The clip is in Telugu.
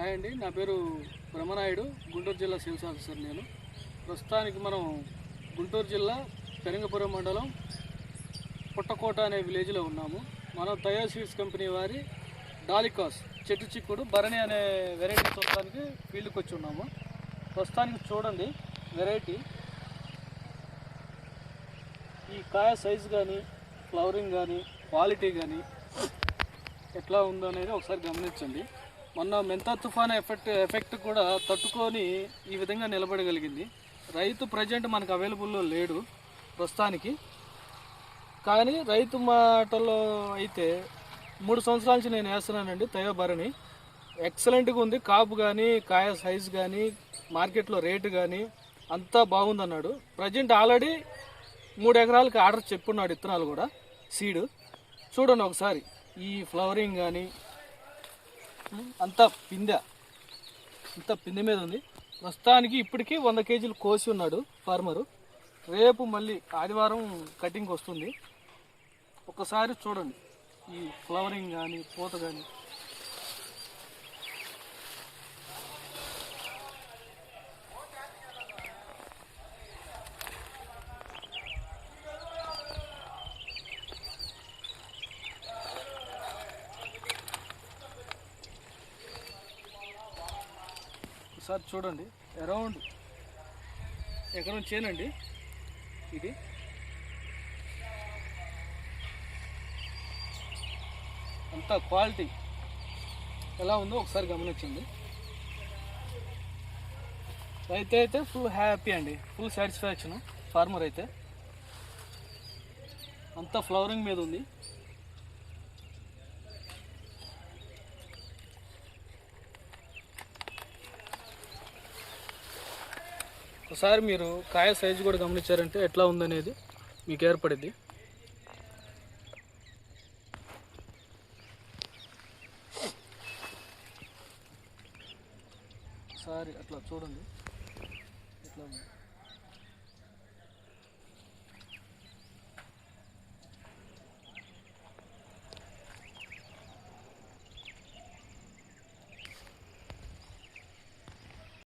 హాయ్ అండి నా పేరు బ్రహ్మనాయుడు గుంటూరు జిల్లా సేల్స్ ఆఫీసర్ నేను. ప్రస్తుతానికి మనం గుంటూరు జిల్లా పెరంగపురం మండలం పుట్టకోట అనే విలేజ్లో ఉన్నాము. మనం తయో సీడ్స్ కంపెనీ వారి డాలికాస్ చెట్టు చిక్కుడు భరణి అనే వెరైటీ చూడటానికి ఫీల్డ్కి వచ్చి ఉన్నాము. ప్రస్తుతానికి చూడండి వెరైటీ. ఈ కాయ సైజు కానీ ఫ్లవరింగ్ కానీ క్వాలిటీ కానీ ఎట్లా ఉందో అనేది ఒకసారి గమనించండి. మొన్న మెంతా తుఫాన్ ఎఫెక్ట్ ఎఫెక్ట్ కూడా తట్టుకొని ఈ విధంగా నిలబడగలిగింది. రైతు ప్రజెంట్ మనకు అవైలబుల్లో లేడు ప్రస్తుతానికి. కానీ రైతు మాటలో అయితే మూడు సంవత్సరాల నుంచి నేను వేస్తున్నానండి తయోభరణి ఎక్సలెంట్గా ఉంది. కాపు కానీ కాయ సైజ్ కానీ మార్కెట్లో రేటు కానీ అంతా బాగుందన్నాడు. ప్రజెంట్ ఆల్రెడీ మూడు ఎకరాలకి ఆర్డర్ చెప్పున్నాడు ఇత్తనాలు కూడా సీడు చూడండి ఒకసారి. ఈ ఫ్లవరింగ్ కానీ అంతా పిందె. అంతా పిందె మీద ఉంది. ప్రస్తుతానికి ఇప్పటికీ వంద కేజీలు కోసి ఉన్నాడు ఫార్మరు. రేపు మళ్ళీ ఆదివారం కటింగ్ వస్తుంది. ఒకసారి చూడండి. ఈ ఫ్లవరింగ్ కానీ పూత కానీ ఒకసారి చూడండి. అరౌండ్ ఎకరం చేనండి ఇది. అంతా క్వాలిటీ ఎలా ఉందో ఒకసారి గమనించండి. రైతు అయితే ఫుల్ హ్యాపీ అండి. ఫుల్ సాటిస్ఫాక్షన్ ఫార్మర్ అయితే. అంత ఫ్లవరింగ్ మీద ఉంది. ఒకసారి మీరు కాయ సైజు కూడా గమనించారంటే ఎట్లా ఉందనేది మీకు ఏర్పడింది. ఒకసారి అట్లా చూడండి.